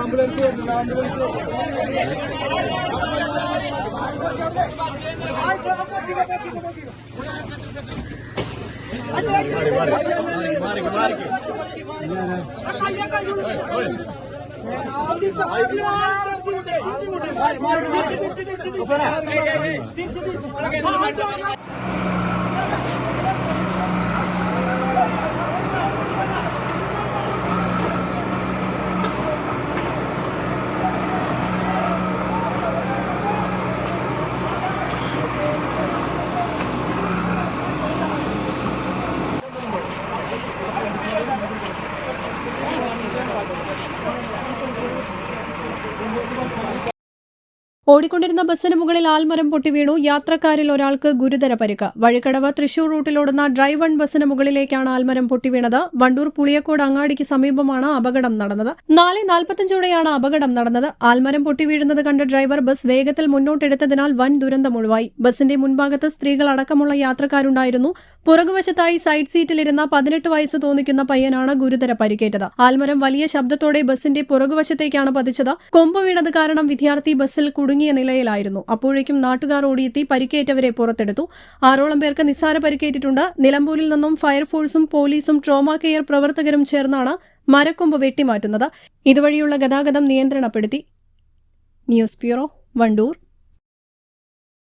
Ambulance ambulance ഓടിക്കൊണ്ടിരുന്ന ബസ്സിന് മുകളിൽ ആൽമരം പൊട്ടി വീണു. യാത്രക്കാരിൽ ഒരാൾക്ക് ഗുരുതര പരിക്ക്. വഴിക്കടവ് തൃശൂർ റൂട്ടിലോടുന്ന ഡ്രൈവ് വൺ ബസ്സിന് മുകളിലേക്കാണ് ആൽമരം പൊട്ടി വീണത്. വണ്ടൂർ പുളിയക്കോട് അങ്ങാടിക്ക് സമീപമാണ് അപകടം നടന്നത്. നാല് നാൽപ്പത്തഞ്ചോടെയാണ് അപകടം നടന്നത്. ആൽമരം പൊട്ടി വീഴുന്നത് കണ്ട ഡ്രൈവർ ബസ് വേഗത്തിൽ മുന്നോട്ടെടുത്തതിനാൽ വൻ ദുരന്തം ഒഴിവായി. ബസിന്റെ മുൻഭാഗത്ത് സ്ത്രീകൾ അടക്കമുള്ള യാത്രക്കാരുണ്ടായിരുന്നു. പുറകുവശത്തായി സൈഡ് സീറ്റിലിരുന്ന പതിനെട്ട് വയസ്സ് തോന്നിക്കുന്ന പയ്യനാണ് ഗുരുതര പരിക്കേറ്റത്. ആൽമരം വലിയ ശബ്ദത്തോടെ ബസിന്റെ പുറകുവശത്തേക്കാണ് പതിച്ചത്. കൊമ്പ് വീണത് കാരണം വിദ്യാർത്ഥി ബസ്സിൽ കുടുങ്ങിയ നിലയിലായിരുന്നു. അപ്പോഴേക്കും നാട്ടുകാർ ഓടിയെത്തി പരിക്കേറ്റവരെ പുറത്തെടുത്തു. ആറോളം പേർക്ക് നിസ്സാര പരിക്കേറ്റിട്ടുണ്ട്. നിലമ്പൂരിൽ നിന്നും ഫയർഫോഴ്സും പോലീസും ട്രോമ കെയർ പ്രവർത്തകരും ചേർന്നാണ് മരക്കൊമ്പ് വെട്ടിമാറ്റുന്നത്. ഇതുവഴിയുള്ള ഗതാഗതം നിയന്ത്രണപ്പെടുത്തി. News bureau Wandoor.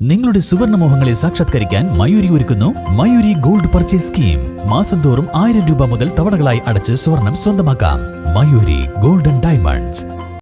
നിങ്ങളുടെ സുവർണമോഹങ്ങളെ സാക്ഷാത്കരിക്കാൻ മയൂരി ഒരുക്കുന്നു മയൂരി ഗോൾഡ് പർച്ചേസ് സ്കീം. മാസം തോറും ആയിരം രൂപ മുതൽ തവണകളായി അടച്ച് സ്വർണം സ്വന്തമാക്കാം. Mayoori golden diamonds.